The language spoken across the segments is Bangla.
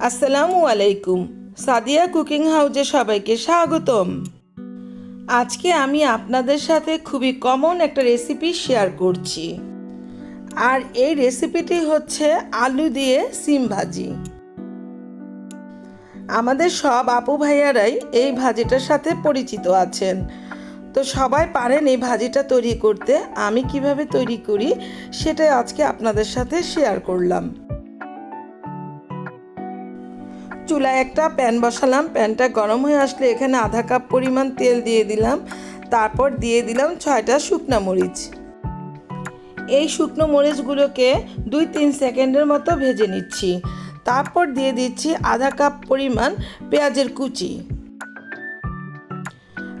আসসালামু আলাইকুম। সাদিয়া কুকিং হাউজে সবাইকে স্বাগতম। আজকে আমি আপনাদের সাথে খুবই কমন একটা রেসিপি শেয়ার করছি। আর এই রেসিপিটি হচ্ছে আলু দিয়ে সিম ভাজি। আমাদের সব আপু ভাইয়ারাই এই ভাজিটার সাথে পরিচিত আছেন। তো সবাই পারেন এই ভাজিটা তৈরি করতে। আমি কীভাবে তৈরি করি সেটাই আজকে আপনাদের সাথে শেয়ার করলাম। চুলায় একটা প্যান বসালাম, প্যানটা গরম হয়ে আসলে এখানে আধা কাপ পরিমাণ তেল দিয়ে দিলাম। তারপর দিয়ে দিলাম ছয়টা শুকনো মরিচ। এই শুকনো মরিচগুলোকে দুই তিন সেকেন্ডের মতো ভেজে নিচ্ছি। তারপর দিয়ে দিচ্ছি আধা কাপ পরিমাণ পেঁয়াজের কুচি।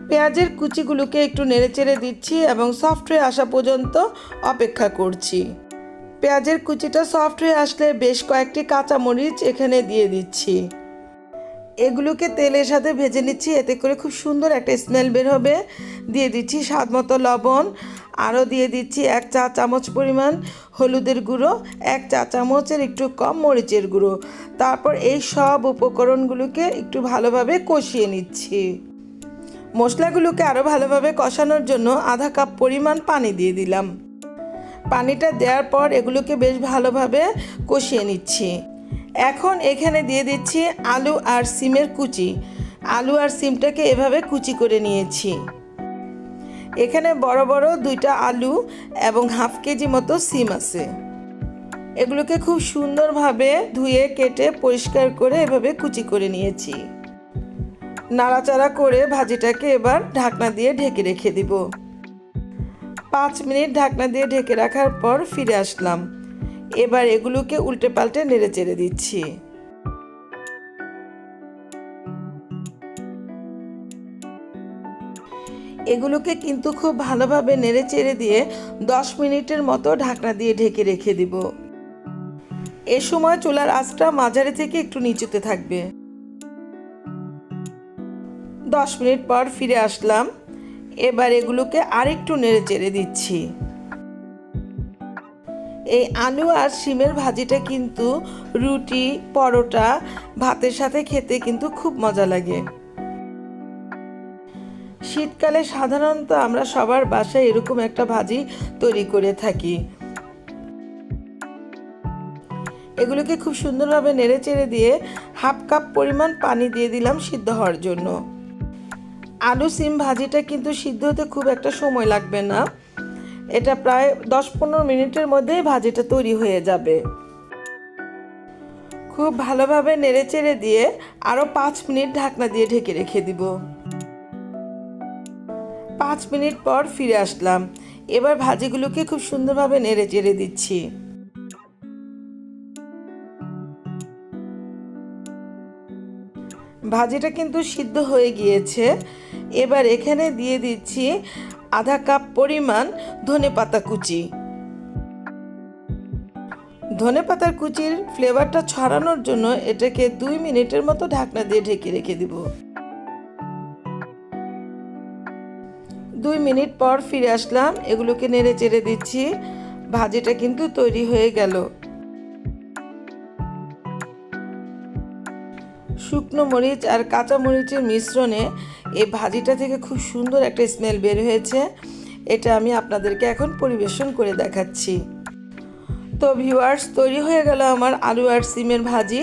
পেঁয়াজের কুচিগুলোকে একটু নেড়েচেড়ে দিচ্ছি এবং সফট হয়ে আসা পর্যন্ত অপেক্ষা করছি। পেঁয়াজের কুচিটা সফট হয়ে আসলে বেশ কয়েকটি কাঁচা মরিচ এখানে দিয়ে দিচ্ছি। এগুলোকে তেলের সাথে ভেজে নিচ্ছি, এতে করে খুব সুন্দর একটা স্মেল বের হবে। দিয়ে দিচ্ছি স্বাদ মতো লবণ, আরও দিয়ে দিচ্ছি এক চা চামচ পরিমাণ হলুদের গুঁড়ো, এক চা চামচের একটু কম মরিচের গুঁড়ো। তারপর এই সব উপকরণগুলোকে একটু ভালোভাবে কষিয়ে নিচ্ছি। মশলাগুলোকে আরও ভালোভাবে কষানোর জন্য আধা কাপ পরিমাণ পানি দিয়ে দিলাম। পানিটা দেওয়ার পর এগুলোকে বেশ ভালোভাবে কষিয়ে নিচ্ছি। এখন এখানে দিয়ে দিচ্ছি আলু আর সিমের কুচি। আলু আর সিমটাকে এভাবে কুচি করে নিয়েছি। এখানে বড় বড় দুইটা আলু এবং হাফ কেজি মতো সিম আছে। এগুলোকে খুব সুন্দরভাবে ধুয়ে, কেটে, পরিষ্কার করে এভাবে কুচি করে নিয়েছি। নাড়াচাড়া করে ভাজিটাকে এবার ঢাকনা দিয়ে ঢেকে রেখে দিব। পাঁচ মিনিট ঢাকনা দিয়ে ঢেকে রাখার পর ফিরে আসলাম। এবার এগুলোকে উল্টে পাল্টে নেড়ে চেড়ে দিচ্ছি। এগুলোকে কিন্তু খুব ভালোভাবে নেড়ে চেড়ে দিয়ে দশ মিনিটের মতো ঢাকনা দিয়ে ঢেকে রেখে দিব। এ সময় চুলার আঁচটা মাঝারি থেকে একটু নিচুতে থাকবে। দশ মিনিট পর ফিরে আসলাম। এবার এগুলোকে আরেকটু নেড়ে চেড়ে দিচ্ছি। এই আলু আর শিমের ভাজিটা কিন্তু রুটি, পরোটা, ভাতের সাথে খেতে কিন্তু খুব মজা লাগে। শীতকালে সাধারণত আমরা সবার বাসায় এরকম একটা ভাজি তৈরি করে থাকি। এগুলোকে খুব সুন্দরভাবে নেড়ে চেড়ে দিয়ে হাফ কাপ পরিমাণ পানি দিয়ে দিলাম সিদ্ধ হওয়ার জন্য। আলু, সিম ভাজিটা কিন্তু সিদ্ধ হতে খুব একটা সময় লাগবে না। এটা প্রায় দশ পনেরো মিনিটের মধ্যেই ভাজিটা তৈরি হয়ে যাবে। খুব ভালোভাবে নেড়ে চেড়ে দিয়ে আরও পাঁচ মিনিট ঢাকনা দিয়ে ঢেকে রেখে দিব। পাঁচ মিনিট পর ফিরে আসলাম। এবার ভাজিগুলোকে খুব সুন্দরভাবে নেড়ে চেড়ে দিচ্ছি। ভাজিটা কিন্তু সিদ্ধ হয়ে গিয়েছে। এবার এখানে দিয়ে দিচ্ছি আধা কাপ পরিমাণ ধনে পাতা কুচি। ধনে পাতার কুচির ফ্লেভারটা ছড়ানোর জন্য এটাকে দুই মিনিটের মতো ঢাকনা দিয়ে ঢেকে রেখে দিব। দুই মিনিট পর ফিরে আসলাম। এগুলোকে নেড়ে চেড়ে দিচ্ছি। ভাজিটা কিন্তু তৈরি হয়ে গেল। শুকনো মরিচ আর কাঁচা মরিচের মিশ্রণে এই ভাজিটা থেকে খুব সুন্দর একটা স্মেল বের হয়েছে। এটা আমি আপনাদেরকে এখন পরিবেশন করে দেখাচ্ছি। তো ভিউয়ার্স তৈরি হয়ে গেল আমার আলু আর সিমের ভাজি।